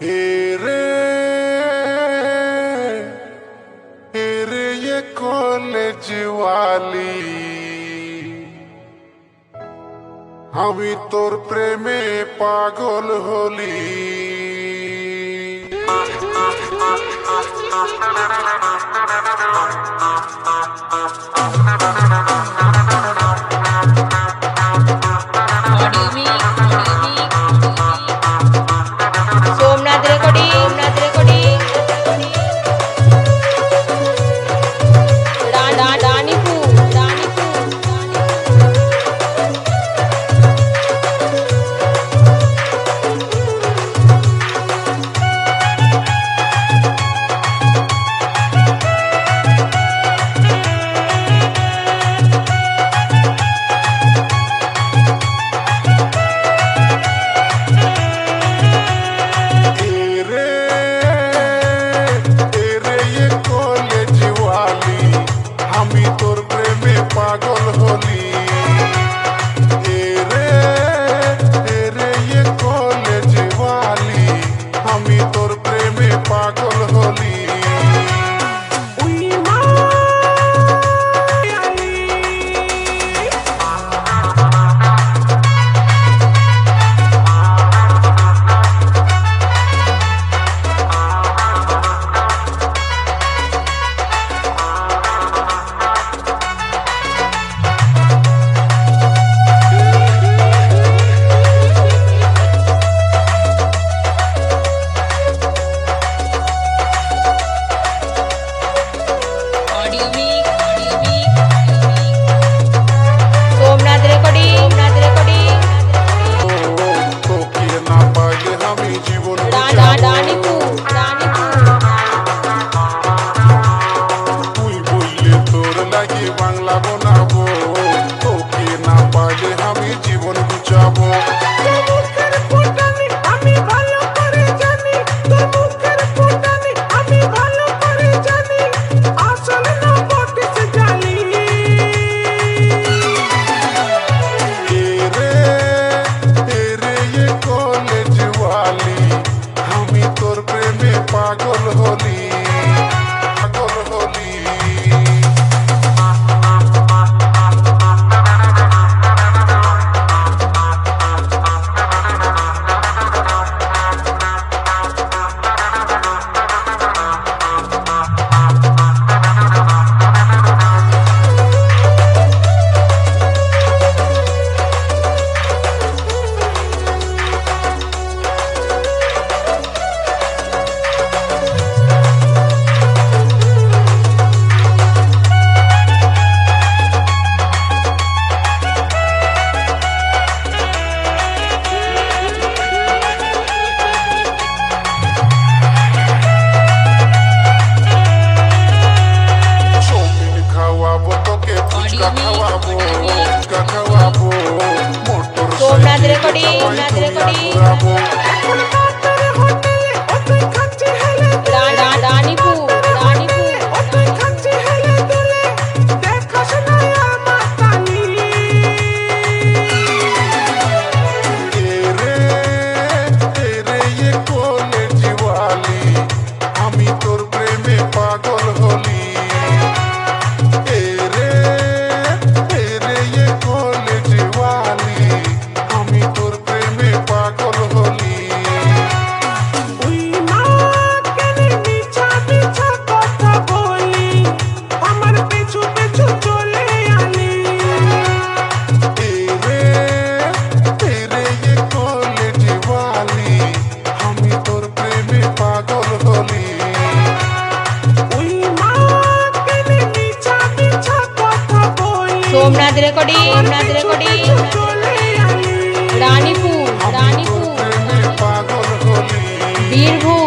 হেরে হেরে এ কলেজ ওয়ালি আমি তোর প্রেমে পাগল হলি me. Thank. Somnath recording Somnath recording. Ranipur Ranipur. Birbhum.